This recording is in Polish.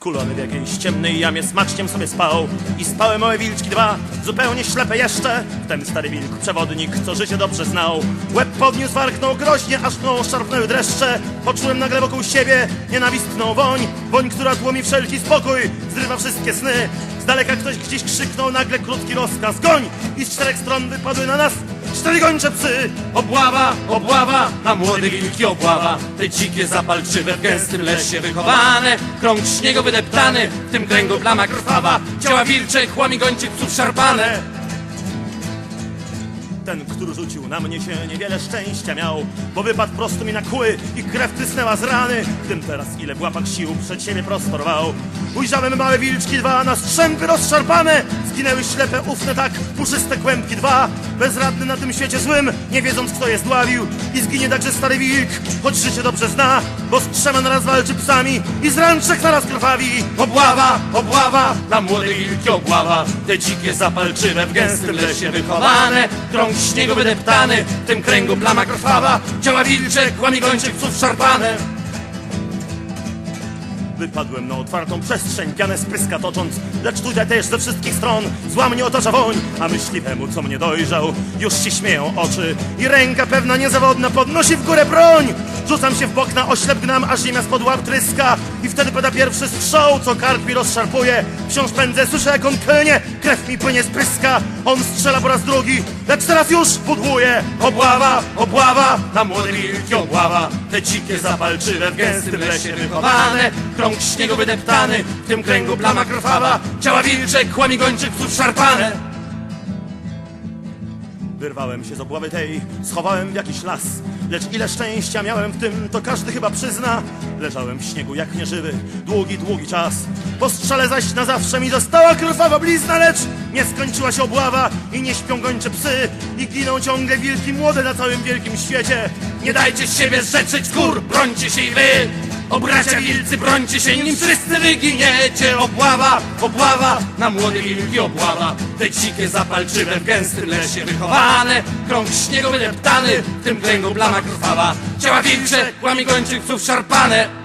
Skulony w jakiejś ciemnej jamie smaczkiem sobie spał. I spały małe wilczki dwa, zupełnie ślepe jeszcze. Wtem stary wilk, przewodnik, co życie dobrze znał. Łeb podniósł, warknął groźnie, aż mną szarpnęły dreszcze. Poczułem nagle wokół siebie nienawistną woń. Woń, która tłomi wszelki spokój, zrywa wszystkie sny. Z daleka ktoś gdzieś krzyknął nagle krótki rozkaz. Goń! I z czterech stron wypadły na nas cztery gończe psy Obława, obława, na młode wilki obława. Te dzikie zapalczywe w gęstym lesie wychowane. Krąg śniegu wydeptany, w tym kręgu plama krwawa. Ciała wilcze, chłami gończych psów szarpane Ten, który rzucił na mnie się niewiele szczęścia miał Bo wypadł prosto mi na kły i krew trysnęła z rany. Tym teraz ile w łapach sił przed siebie prostorował. Ujrzałem małe wilczki dwa na strzępy rozszarpane. Zginęły ślepe, ufne tak, puszyste kłębki dwa. Bezradny na tym świecie złym, nie wiedząc kto jest dławił I zginie także stary wilk, choć życie dobrze zna Bo z trzema naraz walczy psami i z ran naraz krwawi. Obława, obława, na młode wilki obława. Te dzikie zapalczywe w gęstym lesie wychowane śniegu wydeptany, w tym kręgu plama krwawa Ciała wilcze, chłami gończych psów szarpane. Wypadłem na otwartą przestrzeń, pianę z pyska tocząc Lecz tutaj też ze wszystkich stron zła mnie otacza woń A myśliwemu, co mnie dojrzał, już się śmieją oczy I ręka pewna niezawodna podnosi w górę broń Rzucam się w bok na oślep gnam, aż ziemia spod łap tryska. I wtedy pada pierwszy strzał, co kark mi rozszarpuje. Wciąż pędzę, słyszę jak on klnie, krew mi płynie z pyska On strzela po raz drugi, lecz teraz już pudłuje Obława, obława, na młode wilki obława. Te dzikie zapalczywe w gęstym lesie wychowane. Krąg śniegu wydeptany, w tym kręgu plama krwawa. Ciała wilcze, kłami gończych psów szarpane Wyrwałem się z obławy tej, schowałem w jakiś las. Lecz ile szczęścia miałem w tym, to każdy chyba przyzna. Leżałem w śniegu jak nieżywy, długi, długi czas. Po strzale zaś na zawsze mi została krwawa blizna Lecz nie skończyła się obława i nie śpią gończe psy. I giną ciągle wilki młode na całym wielkim świecie. Nie dajcie z siebie zrzeczeć skór, brońcie się i wy O wilcy, brońcie się, nim wszyscy wyginiecie. Obława, obława, na młode wilki obława. Te dzikie zapalczywe w gęstym lesie wychowane. Krąg śniegu wydeptany, w tym kręgu plama krwawa. Ciała wilcze, kłami gończych psów szarpane